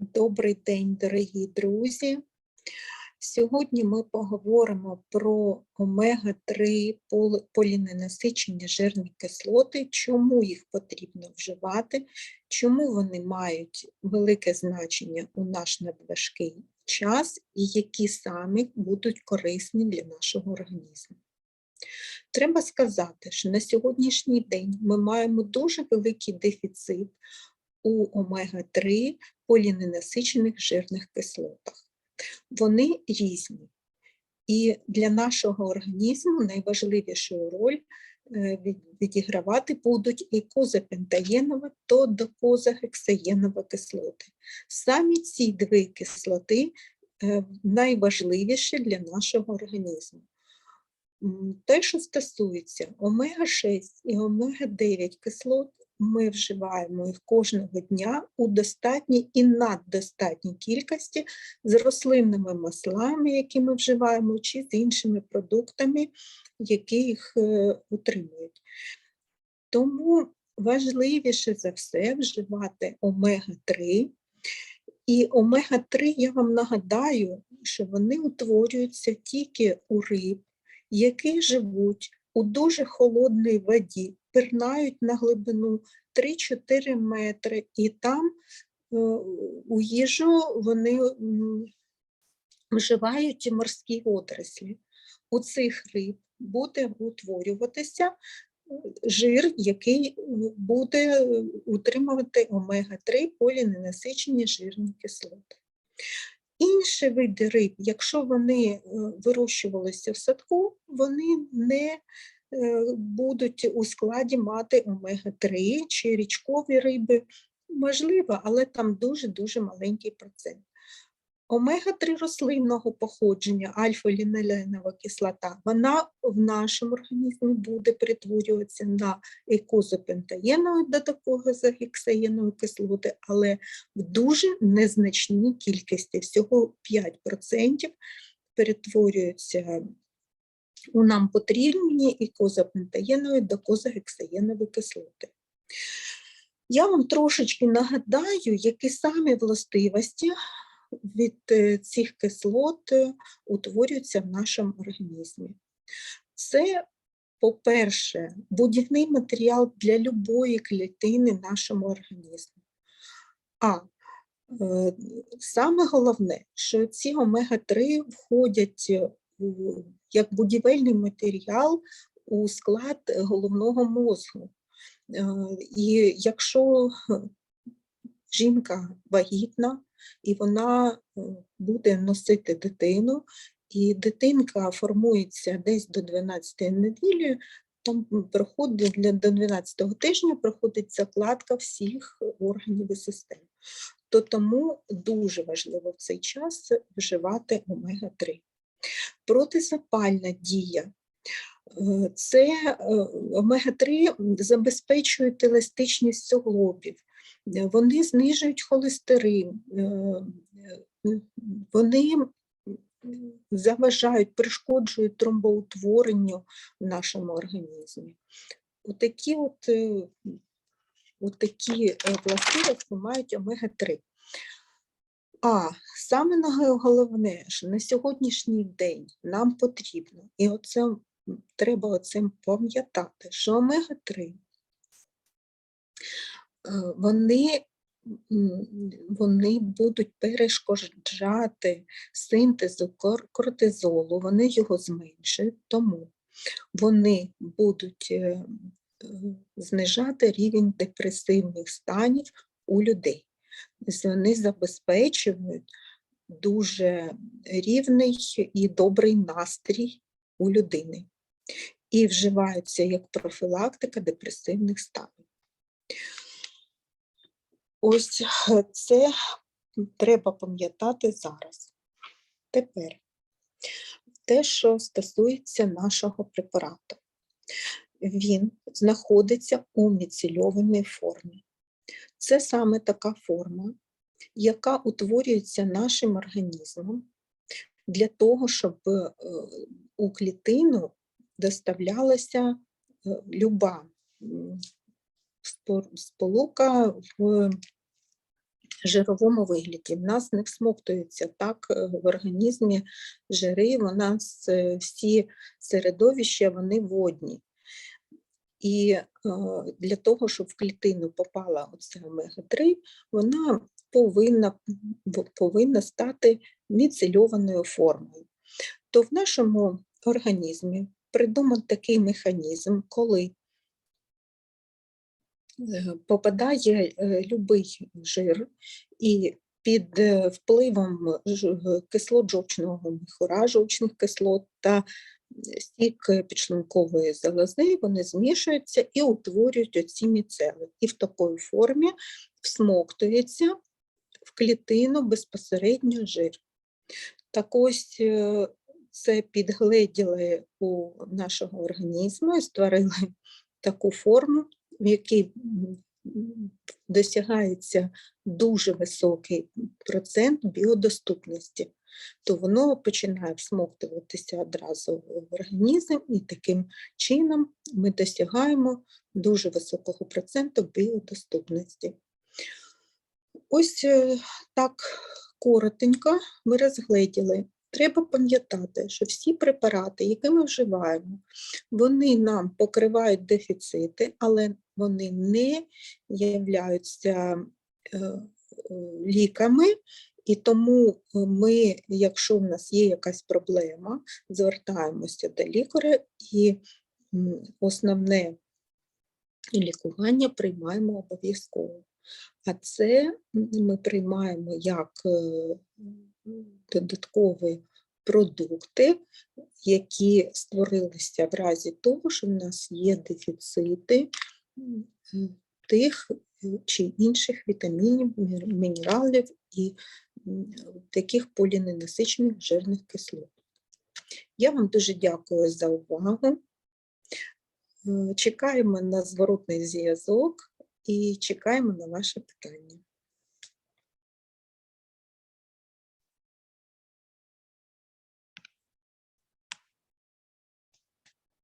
Добрий день, дорогі друзі. Сьогодні ми поговоримо про омега-3 пол- поліненасичені жирні кислоти, чому їх потрібно вживати, чому вони мають велике значення у наш надважкий час і які самі будуть корисні для нашого організму. Треба сказати, що на сьогоднішній день ми маємо дуже великий дефіцит у омега-3 поліненасичених жирних кислотах. Вони різні. І для нашого організму найважливішу роль е, відігравати будуть і козапентаєнова та докозагексаєнова кислоти. Самі ці дві кислоти е, найважливіші для нашого організму. Те, що стосується омега-6 і омега-9 кислот, ми вживаємо їх кожного дня у достатній і наддостатній кількості з рослинними маслами, які ми вживаємо, чи з іншими продуктами, які їх е, утримують. Тому важливіше за все вживати омега-3. І омега-3, я вам нагадаю, що вони утворюються тільки у риб, які живуть у дуже холодній воді, пірнають на глибину 3-4 метри, і там е, у їжу вони вживають морські водорослі. У цих риб буде утворюватися е, жир, який е, буде утримувати омега-3 поліненасичені жирні кислоти. Інші види риб, якщо вони е, вирощувалися в садку, вони не е, будуть у складі мати омега-3 чи річкові риби. Можливо, але там дуже-дуже маленький процент. Омега-3 рослинного походження, альфа-ліноленова кислота, вона в нашому організмі буде перетворюватися на екозопентаєнову до такого загексаєнової кислоти, але в дуже незначній кількості, всього 5% перетворюються у нам потрібні ікозапентаєнової до козагексаєнової кислоти. Я вам трошечки нагадаю, які самі властивості від е, цих кислот е, утворюються в нашому організмі. Це, по-перше, будівний матеріал для любої клітини нашому організму. А е, саме головне, що ці омега-3 входять як будівельний матеріал у склад головного мозку. Е, І якщо жінка вагітна і вона е, буде носити дитину, і дитинка формується десь до 12 неділі, там проходить для до 12 тижня проходить закладка всіх органів і систем. То тому дуже важливо в цей час вживати омега-3. Протизапальна дія. Е, Це е, омега-3 забезпечують еластичність суглобів, вони знижують холестерин, е, е, вони заважають, перешкоджують тромбоутворенню в нашому організмі. Отакі от, е, отакі е, властивості мають омега-3. А саме головне, що на сьогоднішній день нам потрібно, і оце треба оцим пам'ятати, що омега-3 е, вони, вони будуть перешкоджати синтезу кортизолу, вони його зменшують, тому вони будуть е, е, знижати рівень депресивних станів у людей. Тобто Вони забезпечують дуже рівний і добрий настрій у людини і вживаються як профілактика депресивних станів. Ось е, це треба пам'ятати зараз. Тепер те, що стосується нашого препарату. Він знаходиться у міцельованій формі. Це саме така форма, яка утворюється нашим організмом для того, щоб е, у клітину доставлялася е, люба сполука в жировому вигляді. В нас не всмоктуються так е, в організмі жири, у нас е, всі середовища вони водні. І е, для того, щоб в клітину попала оця омега-3, вона повинна, повинна стати міцельованою формою. То в нашому організмі придуман такий механізм, коли попадає е, любий жир, і під е, впливом кислот жовчного міхура, жовчних кислот та стік підшлункової залози, вони змішуються і утворюють оці міцели. І в такій формі всмоктується в клітину безпосередньо жир. Так ось е, це підгледіли у нашого організму і створили таку форму, в якій досягається дуже високий процент біодоступності, то воно починає всмоктуватися одразу в організм, і таким чином ми досягаємо дуже високого проценту біодоступності. Ось е, так коротенько ми розгледіли. Треба пам'ятати, що всі препарати, які ми вживаємо, вони нам покривають дефіцити, але вони не являються е, е, ліками, і тому ми, якщо в нас є якась проблема, звертаємося до лікаря і основне лікування приймаємо обов'язково. А це ми приймаємо як е, додаткові продукти, які створилися в разі того, що в нас є дефіцити тих е, чи інших вітамінів, мінералів і таких поліненасичених жирних кислот. Я вам дуже дякую за увагу. Е, Чекаємо на зворотний зв'язок і чекаємо на ваше питання.